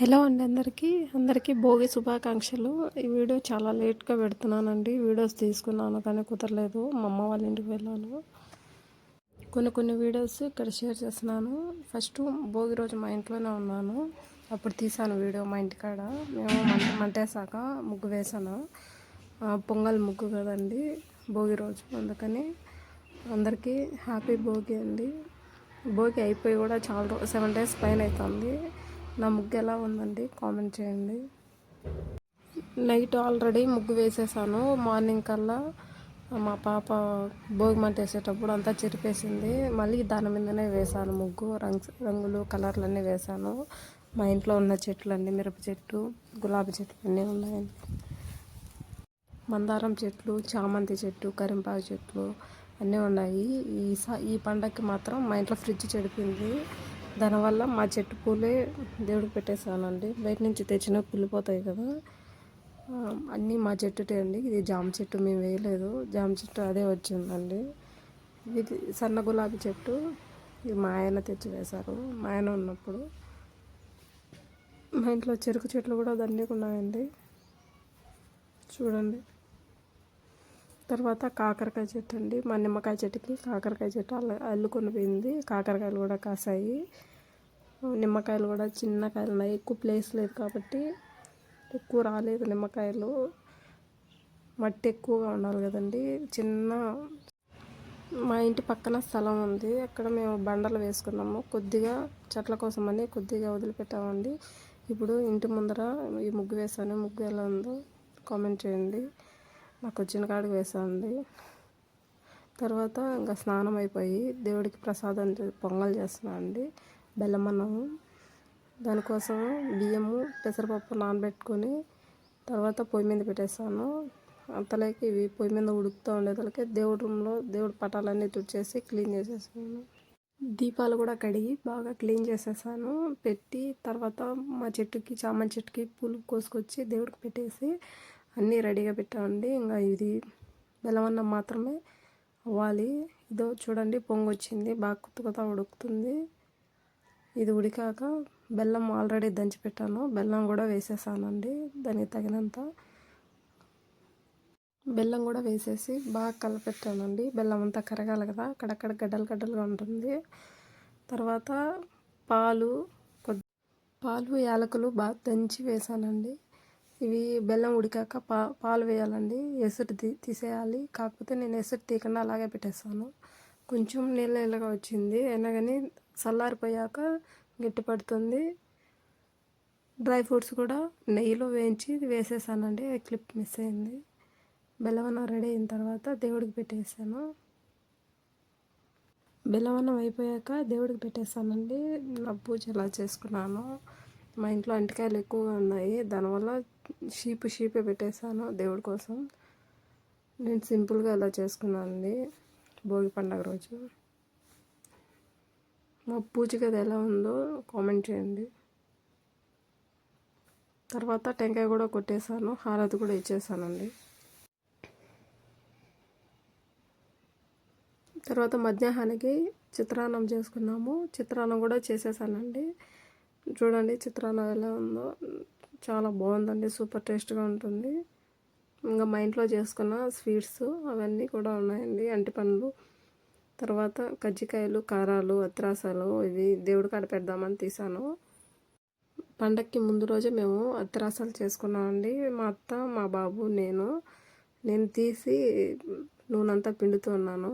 Hello అండి అందరికీ. అందరికీ భోగి శుభాకాంక్షలు. ఈ వీడియో చాలా లేట్గా పెడుతున్నానండి. వీడియోస్ తీసుకున్నాను కానీ కుదరలేదు. మా అమ్మ వాళ్ళ ఇంటికి వెళ్ళాను. కొన్ని కొన్ని వీడియోస్ ఇక్కడ షేర్ చేస్తున్నాను. ఫస్ట్ భోగి రోజు మా ఇంట్లోనే ఉన్నాను. అప్పుడు తీసాను వీడియో మా ఇంటికాడ. మేము మంట మంటేసాక ముగ్గు వేసాను పొంగల్ ముగ్గు కదండి భోగి రోజు. అందుకని అందరికీ హ్యాపీ భోగి అండి. భోగి అయిపోయి కూడా చాలా సెవెన్ డేస్ పైన అవుతుంది నా ముగ్గు ఎలా ఉందండి? కామెంట్ చేయండి. నైట్ ఆల్రెడీ ముగ్గు వేసేసాను. మార్నింగ్ కల్లా మా పాప భోగి మంట వేసేటప్పుడు అంతా చెరిపేసింది. మళ్ళీ దాని మీదనే వేసాను ముగ్గు. రంగు రంగులు కలర్లు అన్నీ వేసాను. మా ఇంట్లో ఉన్న చెట్లన్నీ మిరప చెట్టు గులాబీ చెట్లు అన్నీ ఉన్నాయండి. మందారం చెట్లు చామంతి చెట్టు కరింపాకు చెట్లు అన్నీ ఉన్నాయి. ఈ ఈ పండగకి మాత్రం మా ఇంట్లో ఫ్రిడ్జ్ చెడిపింది. దానివల్ల మా చెట్టు పూలే దేవుడికి పెట్టేసానండి. బయట నుంచి తెచ్చిన కుళ్ళిపోతాయి కదా. అన్నీ మా చెట్టుటే అండి. ఇది జామ చెట్టు మేము వేయలేదు. జామ చెట్టు అదే వచ్చిందండి. ఇది సన్న గులాబీ చెట్టు. ఇది మా ఆయన తెచ్చి వేశారు. మా ఆయన ఉన్నప్పుడు మా ఇంట్లో చెరుకు చెట్లు కూడా దండిగా ఉన్నాయండి. చూడండి. తర్వాత కాకరకాయ చెట్టు అండి. మా నిమ్మకాయ చెట్టుకి కాకరకాయ చెట్టు అల్లు అల్లుకొని పోయింది. కాకరకాయలు కూడా కాసాయి. నిమ్మకాయలు కూడా చిన్న కాయలు ఉన్నాయి. ఎక్కువ ప్లేస్ లేదు కాబట్టి ఎక్కువ రాలేదు నిమ్మకాయలు. మట్టి ఎక్కువగా ఉండాలి కదండి. చిన్న మా ఇంటి పక్కన స్థలం ఉంది. అక్కడ మేము బండలు వేసుకున్నాము. కొద్దిగా చెట్ల కోసమని కొద్దిగా వదిలిపెట్టామండి. ఇప్పుడు ఇంటి ముందర ఈ ముగ్గు వేసాను ముగ్గు ఎలా ఉందో కామెంట్ చేయండి. నాకు వచ్చిన కాడికి వేసాండి తర్వాత ఇంకా స్నానం అయిపోయి దేవుడికి ప్రసాదం పొంగల్ చేస్తున్నాను అండి బెల్లం అన్నం దానికోసం బియ్యము పెసరపప్పు నానబెట్టుకొని తర్వాత పొయ్యి మీద పెట్టేస్తాను. అంతలోకి ఇవి పొయ్యి మీద ఉడుకుతూ ఉండేదానికి దేవుడి రూమ్లో దేవుడి పటాలన్నీ తుడిచేసి క్లీన్ చేసేసాను దీపాలు కూడా కడిగి బాగా క్లీన్ చేసేసాను పెట్టి తర్వాత మా చెట్టుకి చామంతి చెట్టుకి పూలు కోసుకొచ్చి దేవుడికి పెట్టేసి అన్నీ రెడీగా పెట్టామండి. ఇంకా ఇది బెల్లమన్నం మాత్రమే అవ్వాలి. ఇదో చూడండి పొంగు వచ్చింది బాగా కొత్త కొత్త ఉడుకుతుంది. ఇది ఉడికాక బెల్లం ఆల్రెడీ దంచి పెట్టాను. బెల్లం కూడా వేసేసానండి. దానికి తగినంత బెల్లం కూడా వేసేసి బాగా కలపెట్టానండి. బెల్లం అంతా కరగాలి కదా అక్కడక్కడ గడ్డలు గడ్డలుగా ఉంటుంది. తర్వాత పాలు పాలు యాలకులు బాగా దంచి వేసానండి. ఇవి బెల్లం ఉడికాక పా పాలు వేయాలండి. ఎసురు తీ తీసేయాలి. కాకపోతే నేను ఎసురు తీయకుండా అలాగే పెట్టేస్తాను. కొంచెం నీళ్ళ నీళ్ళగా వచ్చింది. అయినా కానీ చల్లారిపోయాక గట్టి పడుతుంది. డ్రై ఫ్రూట్స్ కూడా నెయ్యిలో వేయించి వేసేసానండి. క్లిప్ మిస్ అయింది. బెల్లవన్నం రెడీ అయిన తర్వాత దేవుడికి పెట్టేసాను. బెల్లవన్నం అయిపోయాక దేవుడికి పెట్టేసానండి. నా పూజ ఎలా చేసుకున్నాను. మా ఇంట్లో అంటికాయలు ఎక్కువగా ఉన్నాయి. దానివల్ల షీప్ షీపే పెట్టేశాను దేవుడి కోసం. నేను సింపుల్గా ఎలా చేసుకున్నానండి. భోగి పండగ రోజు. మా పూజ గది ఎలా ఉందో కామెంట్ చేయండి. తర్వాత టెంకాయ కూడా కొట్టేశాను హారతి కూడా ఇచ్చేసానండి తర్వాత మధ్యాహ్నానికి చిత్రాన్నం చేసుకున్నాము. చిత్రాన్నం కూడా చేసేసానండి చూడండి చిత్రాన్నం ఎలా ఉందో. చాలా బాగుందండి సూపర్ టేస్ట్గా ఉంటుంది. ఇంకా మా ఇంట్లో చేసుకున్న స్వీట్స్ అవన్నీ కూడా ఉన్నాయండి అంటి పండ్లు. తర్వాత కజ్జికాయలు కారాలు అత్రాసాలు ఇవి దేవుడి కాడ పెడదామని తీసాను. పండక్కి ముందు రోజే మేము అత్రాసాలు చేసుకున్నామండి. మా అత్త మా బాబు నేను. నేను తీసి నూనెంతా పిండుతూ ఉన్నాను.